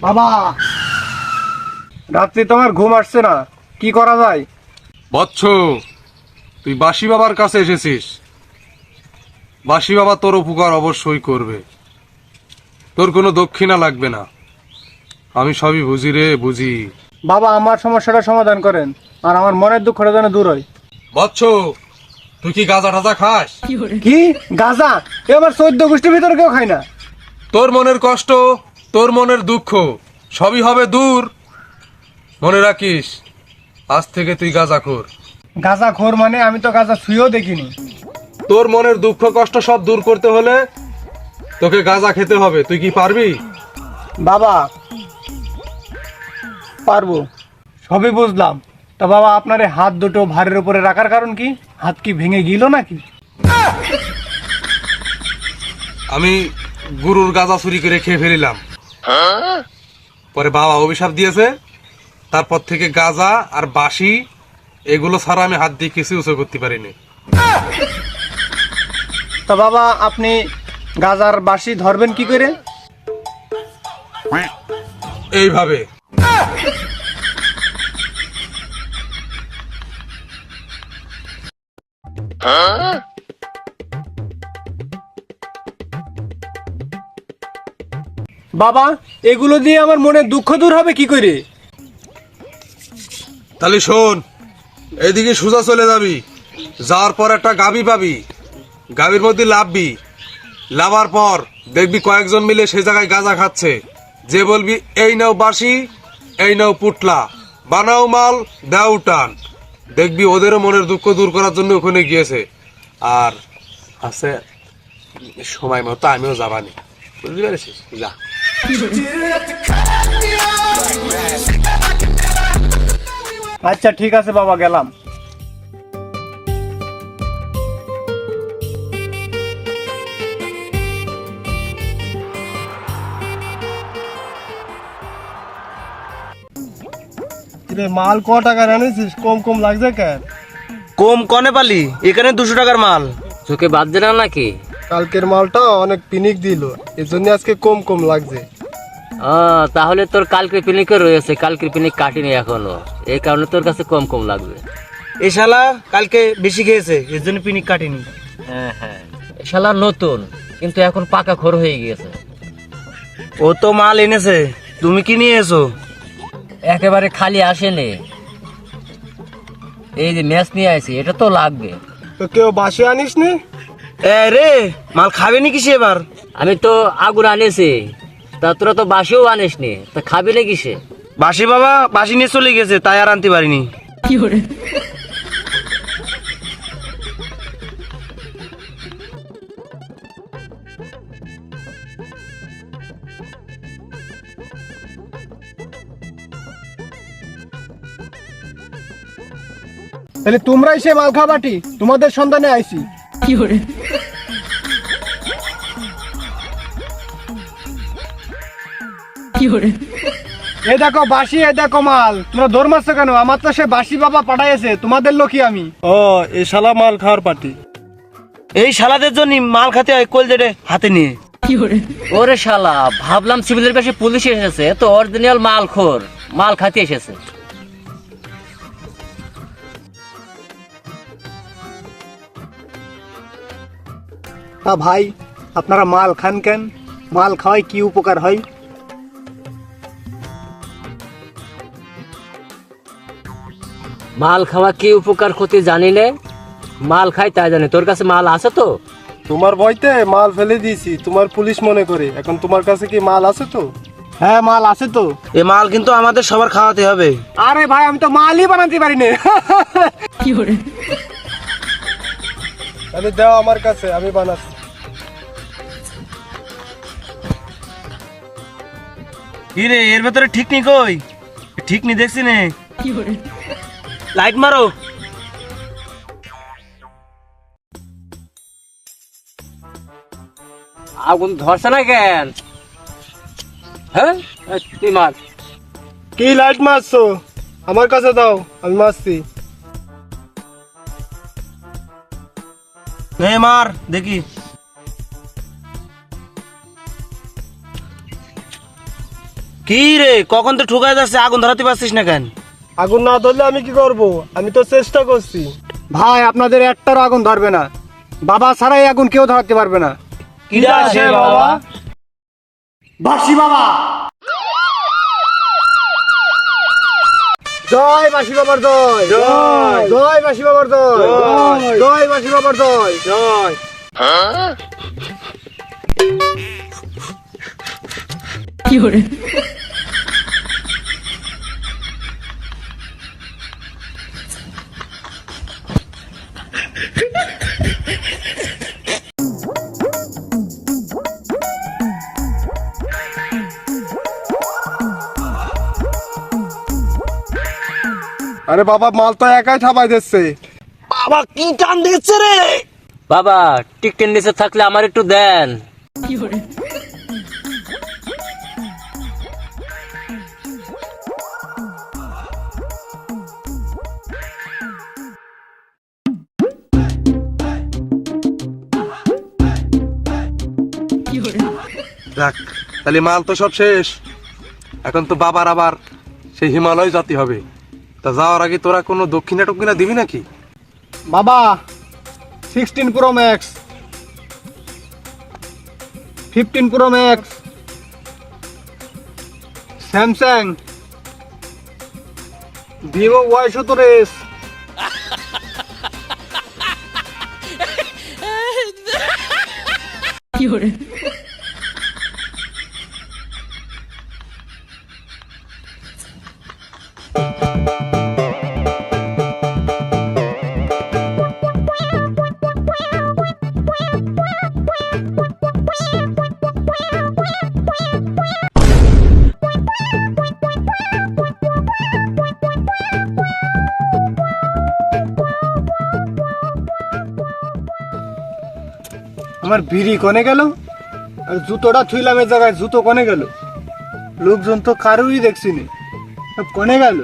বাবা! রাত্রি তোমার ঘুম আসছে না। কি করা যায়? বৎস, তুই বাসি বাবার কাছে এসেছিস। বাসি বাবা তোর উপকার অবশ্যই করবে। তোর কোনো দক্ষিণা লাগবে না। আমি সবই বুঝি রে, বুঝি। বাবা আমার সমস্যাটা সমাধান করেন আর আমার মনের দুঃখটা যেন দূর হয়। বৎস তুই কি গাঁজা টাজা খাস? কি গাজা? এ আমার চোদ্দ গোষ্ঠীর ভিতরে কেউ খায় না। তোর মনের কষ্ট তোর মনের দুঃখ সবই হবে দূর। মনে রাখিস আজ থেকে তুই গাঁজা খোর। গাজা খোর মানে আমি তো গাজা ছুঁয়েও দেখিনি। তোর মনের দুঃখ কষ্ট সব দূর করতে হলে তোকে গাঁজা খেতে হবে। তুই কি পারবি? বাবা পারব। সবই বুঝলাম। তা বাবা আপনার এই হাত দুটো ভারের উপরে রাখার কারণ কি? হাত কি ভেঙে গেল নাকি? আমি গুরুর গাঁজা চুরি করে খেয়ে ফেলিলাম। পরে বাবা অভিশাপ দিয়েছে। তারপর থেকে গাঁজা আর বাসি এগুলো ছাড়া আমি হাত দিয়ে কিছু উঁচু করতে পারিনি। তা বাবা আপনি গাজার বাসি ধরবেন কি করে? এইভাবে। বাবা, এগুলো দিয়ে আমার মনে দুঃখ দূর হবে কি করে? তাহলে শোন, এদিকে সোজা চলে যাবি, যাওয়ার পর একটা গাবি পাবি গাবির মধ্যে লাভবি, লাভার পর দেখবি কয়েকজন মিলে সে জায়গায় গাঁজা খাচ্ছে। যে বলবি, এই নাও বাসি এই নাও পুটলা, বানাও মাল, দাও টান দেখবি ওদেরও মনের দুঃখ দূর করার জন্য ওখানে গিয়েছে। আর আছে সময় মতো আমিও যাবানি। বুঝতে পেরেছিস? যা। আচ্ছা ঠিক আছে বাবা, গেলাম। মাল ক টাকার এনেছিস কম কম লাগছে কেন? কম কনে পালি? এখানে দুশো টাকার মাল। চোখে বাজছে না নাকি? কালকের মালটা অনেক পিনিক দিল। এজন্য আজকে কম কম লাগছে। ও, তাহলে তোর কালকের পিনিকে রয়েছে। কালকের পিনিক কাটিনি এখনও। এই কারণে তোর কাছে কম কম লাগবে। এই শালা কালকে বেশি খেয়েছে এর জন্য পিনিক কাটিনি। হ্যাঁ হ্যাঁ। এ শালা নতুন কিন্তু এখন পাকা খোর হয়ে গিয়েছে। ও তো মাল এনেছে। তুমি কি নিয়ে এসো? একেবারে খালি আসেনি। এই যে ম্যাচ নিয়ে আসি এটা তো লাগবে। তো কেউ বাসে আনিস নি এ রে মাল খাবে নি কিসে এবার? আমি তো আগুন আনেছি। তা তোরা তো বাসেও আনিস নি তা খাবি না কিসে? বাসি বাবা বাসি নিয়ে চলে গেছে তাই আর আনতে পারিনি। তাহলে তোমরাই সে মাল খাবাটি তোমাদের সন্ধানে আইছি। এ দেখো বাসি এ দেখো মাল। তোমরা দৌড় মারছো কেন? আমার তো সে বাসি বাবা পাঠাইছে তোমাদের লোকই আমি। ও এ শালা মাল খাওয়ার পার্টি। এই শালাদের জন্য মাল খাতে হয় কোল জেটে হাতে নিয়ে। কি করে? ওরে শালা ভাবলাম সিভিলের পাশে পুলিশ এসেছে তো অরিজিনাল মাল খোর মাল খাতে এসেছে। তা ভাই আপনারা মাল খান কেন? মাল খাওয়াই কি উপকার হয়? মাল খাওয়া কি উপকার ক্ষতি জানি নে মাল খাই তাই জানি। তোর কাছে মাল আছে তো? তোমার ভয়তে মাল ফেলে দিয়েছি তোমার পুলিশ মনে করে। এখন তোমার কাছে কি মাল আছে তো? হ্যাঁ মাল আছে তো। এ মাল কিন্তু আমাদের সবার খাওয়াতে হবে। আরে ভাই আমি তো মালই বানাতে পারি না। তাহলে দাও আমার কাছে আমি বানাচ্ছি। কি রে এর ভেতরে ঠিক নি কই? ঠিক নি দেখছি নে। লাইট মারো। আগুন ধরছে না কেন? হ্যাঁ? তুই মার। কি লাইট মারছো? আমার কাছে দাও আমি মারছি। এ মার দেখি। কি রে? কখন তো ঠুকাই যাচ্ছে আগুন ধরাতে পারছিস না কেন? আগুন না ধরলে আমি কি করব? আমি তো চেষ্টা করছি। ভাই আপনাদের একটারও আগুন ধরবে না। বাবা ছাড়াই আগুন কেউ ধরাতে পারবে না। কিরা সে বাবা? বাসি বাবা। জয় বাসি বাবার জয়। জয়। জয় বাসি বাবার জয়। জয়। জয় বাসি বাবার জয়। জয়। আরে বাবা মাল তো একাই থাবাই দিচ্ছে। বাবা কি টান দিচ্ছে রে? বাবা টিকটেন নিচে থাকলে আমার একটু দেন। দেখ তাহলে মাল তো সব শেষ। এখন তো বাবার আবার সেই হিমালয় জাতি হবে। তা যাওয়ার আগে তোরা কোনো দক্ষিণা টক্ষিণা দিবি নাকি? বাবা sixteen pro max fifteen pro max Samsung Vivo Y সতেরো এস আমার বিড়ি কনে গেল? আর জুতোটা থুইলাম এর জায়গায়, জুতো কনে গেল? লোকজন তো কারোরই দেখছি নি। সব কনে গেল?